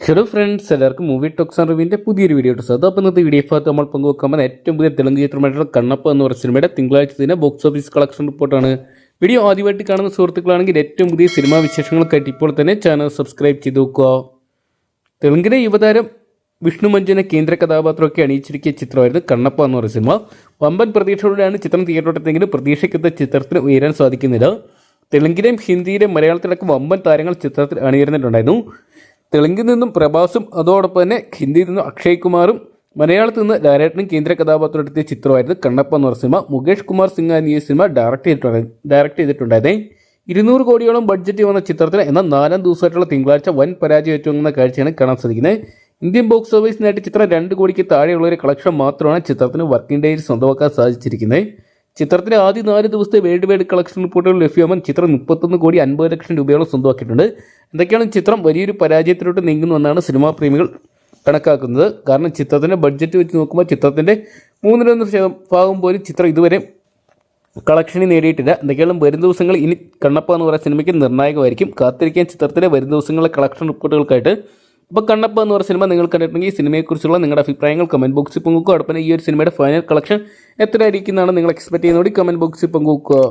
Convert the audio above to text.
Hello friends എല്ലാവർക്കും movie talks and റിവ്യൂവിന്റെ പുതിയൊരു വീഡിയോ ഇട്ടു അപ്പോൾ ഇന്നത്തെ വീഡിയോ ഭാഗത്ത് നമ്മൾ പങ്കുവെക്കാൻ ഏറ്റവും പുതിയ തെലുങ്ക് ചിത്രമായിട്ടുള്ള കണ്ണപ്പ എന്ന് പറയുന്ന സിനിമയുടെ തിങ്കളാഴ്ച ബോക്സ് ഓഫീസ് കളക്ഷൻ റിപ്പോർട്ടാണ് വീഡിയോ ആദ്യമായിട്ട് കാണുന്ന സുഹൃത്തുക്കളാണെങ്കിൽ ഏറ്റവും പുതിയ സിനിമാ വിശേഷങ്ങൾക്കായിട്ട് ഇപ്പോൾ തന്നെ ചാനൽ സബ്സ്ക്രൈബ് ചെയ്ത് നോക്കുക. തെലുങ്കിലെ യുവതാരം വിഷ്ണു മഞ്ജുവിനെ കേന്ദ്ര കഥാപാത്രമൊക്കെ അണിയിച്ചിരിക്കിയ ചിത്രമായിരുന്നു കണ്ണപ്പ എന്ന് പറയുന്ന സിനിമ വമ്പൻ പ്രതീക്ഷയോടെയാണ് ചിത്രം തിയേറ്ററോട്ടത്തെങ്കിലും പ്രതീക്ഷിക്കുന്ന ചിത്രത്തിന് ഉയരാൻ സാധിക്കുന്നില്ല. തെലുങ്കിലെയും ഹിന്ദിയിലെയും മലയാളത്തിലൊക്കെ വമ്പൻ താരങ്ങൾ ചിത്രത്തിൽ അണിയിരുന്നിട്ടുണ്ടായിരുന്നു തെലുങ്കിൽ നിന്നും പ്രഭാസും അതോടൊപ്പം തന്നെ ഹിന്ദിയിൽ നിന്നും അക്ഷയ് കുമാറും മലയാളത്തിൽ നിന്ന് ഡയറക്ടറും കേന്ദ്ര കഥാപാത്രം എടുത്തിയ ചിത്രമായിരുന്നു കണ്ണപ്പ എന്ന് സിനിമ. മുകേഷ് കുമാർ സിംഗ് എന്നീ സിനിമ ഡയറക്ട് ചെയ്തിട്ടുണ്ട് ഡയറക്റ്റ് ചെയ്തിട്ടുണ്ടായിരുന്നേ ഇരുന്നൂറ് കോടിയോളം ബഡ്ജറ്റ് വന്ന ചിത്രത്തിൽ എന്നാൽ നാലാം ദിവസമായിട്ടുള്ള തിങ്കളാഴ്ച വൻ പരാജയം ഏറ്റുവാങ്ങുന്ന കാഴ്ചയാണ് കാണാൻ സാധിക്കുന്നത്. ഇന്ത്യൻ ബോക്സ് ഓഫീസ് നേടിയ ചിത്രം രണ്ട് കോടിക്ക് താഴെയുള്ള ഒരു കളക്ഷൻ മാത്രമാണ് ചിത്രത്തിന് വർക്കിംഗ് ഡേയിൽ സ്വന്തമാക്കാൻ സാധിച്ചിരിക്കുന്നത്. ചിത്രത്തിലെ ആദ്യ നാല് ദിവസത്തെ വേൾഡ് വൈഡ് കളക്ഷൻ റിപ്പോർട്ടുകൾ ലഭ്യമാൻ ചിത്രം മുപ്പത്തൊന്ന് കോടി അൻപത് ലക്ഷം രൂപയോളം സ്വന്തമാക്കിയിട്ടുണ്ട്. എന്തൊക്കെയാണ് ചിത്രം വലിയൊരു പരാജയത്തിലോട്ട് നീങ്ങുന്നുവെന്നാണ് സിനിമാ പ്രേമികൾ കണക്കാക്കുന്നത്. കാരണം ചിത്രത്തിന്റെ ബഡ്ജറ്റ് വെച്ച് നോക്കുമ്പോൾ ചിത്രത്തിന്റെ മൂന്നിലൊന്ന് ഭാഗം പോലും ചിത്രം ഇതുവരെ കളക്ഷനിൽ നേടിയിട്ടില്ല. എന്തൊക്കെയാണ് വരും ദിവസങ്ങൾ ഇനി കണ്ണപ്പ എന്ന് പറയുന്ന സിനിമയ്ക്ക് നിർണായകമായിരിക്കും. കാത്തിരിക്കാൻ ചിത്രത്തിലെ വരും ദിവസങ്ങളിലെ കളക്ഷൻ റിപ്പോർട്ടുകൾക്കായിട്ട് അപ്പോൾ കണ്ണപ്പ എന്ന് പറഞ്ഞ സിനിമ നിങ്ങൾ കണ്ടിട്ടുണ്ടെങ്കിൽ ഈ സിനിമയെക്കുറിച്ചുള്ള നിങ്ങളുടെ അഭിപ്രായങ്ങൾ കമന്റ് ബോക്സിൽ പങ്കുവെക്കുക. അടുപ്പിന് ഈ ഒരു സിനിമയുടെ ഫൈനൽ കളക്ഷൻ എത്ര നിങ്ങൾ എക്സ്പെക്ട് ചെയ്യുന്നതോടെ കമന്റ് ബോക്സിൽ പങ്കുവെക്കുക.